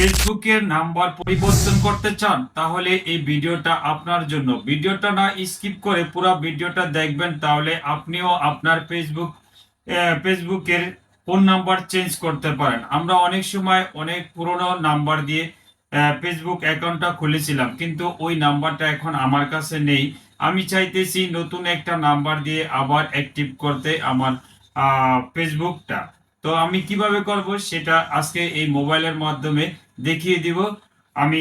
ফেসবুকের নাম্বার পরিবর্তন করতে চান, তাহলে এই ভিডিওটা আপনার জন্য। ভিডিওটা না স্কিপ করে পুরো ভিডিওটা দেখবেন, তাহলে আপনিও আপনার ফেসবুক ফেসবুকের ফোন নাম্বার চেঞ্জ করতে পারেন। আমরা অনেক সময় অনেক পুরনো নাম্বার দিয়ে ফেসবুক অ্যাকাউন্টটা খুলেছিলাম, কিন্তু ওই নাম্বারটা এখন আমার কাছে নেই। আমি চাইতেছি নতুন একটা নাম্বার দিয়ে আবার অ্যাক্টিভ করতে আমার ফেসবুকটা। তো আমি কীভাবে করব সেটা আজকে এই মোবাইলের মাধ্যমে দেখিয়ে দিব। আমি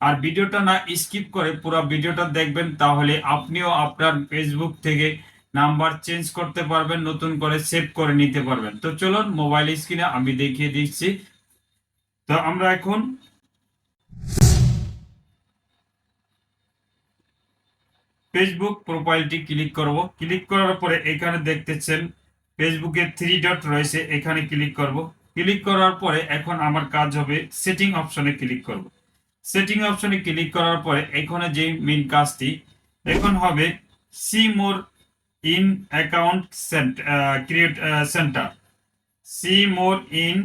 আর ভিডিওটা না স্কিপ করে পুরো ভিডিওটা দেখবেন, তাহলে আপনিও আপনার ফেসবুক থেকে নাম্বার চেঞ্জ করতে পারবেন, নতুন করে সেভ করে নিতে পারবেন। তো চলুন, মোবাইল স্ক্রিনে আমি দেখিয়ে দিচ্ছি। তো আমরা এখন ফেসবুক প্রোফাইলটি ক্লিক করব। ক্লিক করার পরে এখানে দেখতেছেন ফেসবুকে থ্রি ডট রয়েছে, এখানে ক্লিক করব। ক্লিক করার পরে এখন আমার কাজ হবে সেটিং অপশনে ক্লিক করব। সেটিং অপশনে ক্লিক করার পরে এখানে যে মেন কাজটি, এখন হবে see more in account create center see more in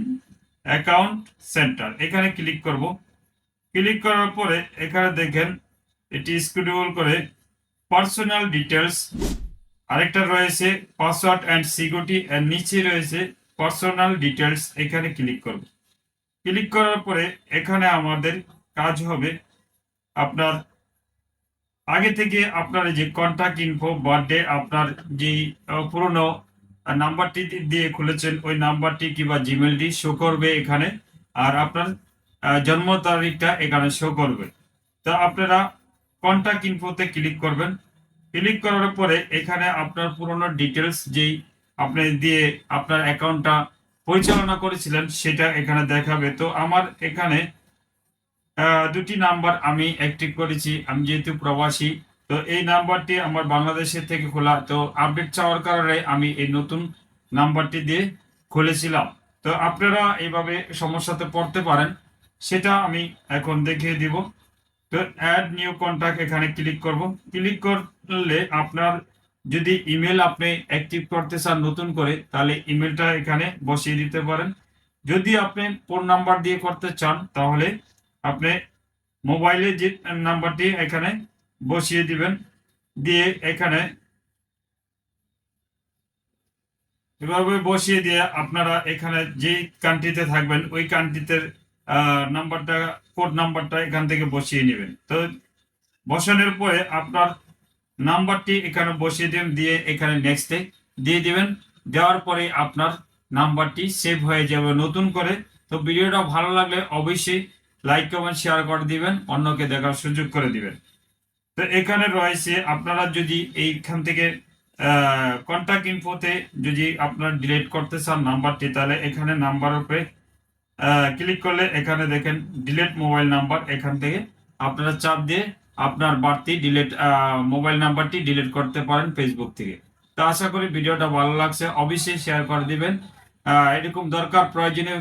account center এখানে ক্লিক করব। ক্লিক করার পরে এখানে দেখেন, এটি স্ক্রল করে পার্সোনাল ডিটেলস আরেকটা রয়েছে পাসওয়ার্ড অ্যান্ড সিকিউরিটি এর নিচে রয়েছে পার্সোনাল ডিটেলস এখানে ক্লিক করব। ক্লিক করার পরে এখানে আমাদের কাজ হবে আপনার, আগে থেকে আপনার যে কন্ট্যাক্ট ইনফো বার্থডে আপনার যে পুরনো নাম্বারটি দিয়ে খুলেছেন, ওই নাম্বারটি কিংবা জিমেলটি শো করবে এখানে। আর আপনার জন্ম তারিখটা এখানে শো করবে। তো আপনারা কন্ট্যাক্ট ইনফোতে ক্লিক করবেন। ক্লিক করার পরে এখানে আপনার পুরনো ডিটেলস যেই আপনি দিয়ে আপনার অ্যাকাউন্টটা পরিচালনা করেছিলেন, সেটা এখানে দেখাবে। তো আমার এখানে দুটি নাম্বার আমি অ্যাক্টিভ করেছি। আমি যেহেতু প্রবাসী, তো এই নাম্বারটি আমার বাংলাদেশের থেকে খোলা। তো আপডেট চাওয়ার কারণে আমি এই নতুন নাম্বারটি দিয়ে খুলেছিলাম। তো আপনারা এইভাবে সমস্যাতে পড়তে পারেন, সেটা আমি এখন দেখিয়ে দিব। তো অ্যাড নিউ কন্ট্যাক্ট এখানে ক্লিক করব। ক্লিক করলে আপনার যদি ইমেল আপনি অ্যাক্টিভ করতে চান নতুন করে, তাহলে ইমেলটা এখানে বসিয়ে দিতে পারেন। যদি আপনি ফোন নাম্বার দিয়ে করতে চান, তাহলে আপনি মোবাইলে যে নাম্বারটি এখানে বসিয়ে দিবেন। দিয়ে এখানে এভাবে বসিয়ে দিয়ে আপনারা এখানে যে কান্ট্রিতে থাকবেন, ওই কান্ট্রিতে নাম্বারটা কোড নাম্বারটা এখান থেকে বসিয়ে নেবেন। তো বসানোর পরে আপনার নাম্বারটি এখানে বসিয়ে দেবেন দিয়ে এখানে নেক্সটে দিয়ে দিবেন। দেওয়ার পরে আপনার নাম্বারটি সেভ হয়ে যাবে নতুন করে। তো ভিডিওটা ভালো লাগলে অবশ্যই লাইক কমেন্ট শেয়ার করে দিবেন, অন্যকে দেখার সুযোগ করে দিবেন। তো এখানে রয়েছে, আপনারা যদি এইখান থেকে কন্ট্যাক্ট ইনফোতে যদি আপনার ডিলিট করতে চান নাম্বারটি, তাহলে এখানে নাম্বার উপরে ক্লিক করলে এখানে দেখেন ডিলিট মোবাইল নাম্বার এখান থেকে আপনারা চাপ দিয়ে আপনার বাড়তি ডিলিট মোবাইল নাম্বারটি ডিলিট করতে পারেন ফেসবুক থেকে। তো আশা করি ভিডিওটা ভালো লাগছে। অবশ্যই শেয়ার করে দিবেন। এরকম দরকার প্রয়োজনীয়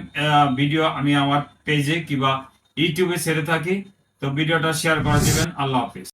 ভিডিও আমি আমার পেজে কিংবা ইউটিউবে ছেড়ে থাকি। তো ভিডিওটা শেয়ার করে দিবেন। আল্লাহ হাফিজ।